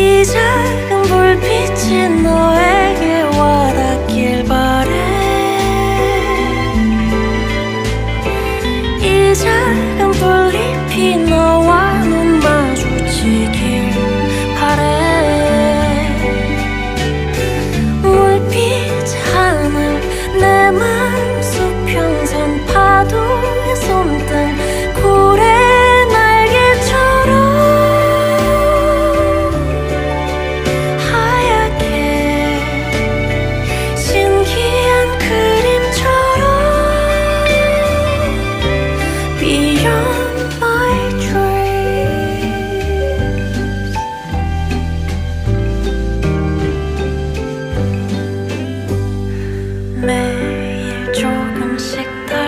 이 작은 불빛이 너에게 와닿길 바래. 이 작은 불잎이 매일 조금씩 더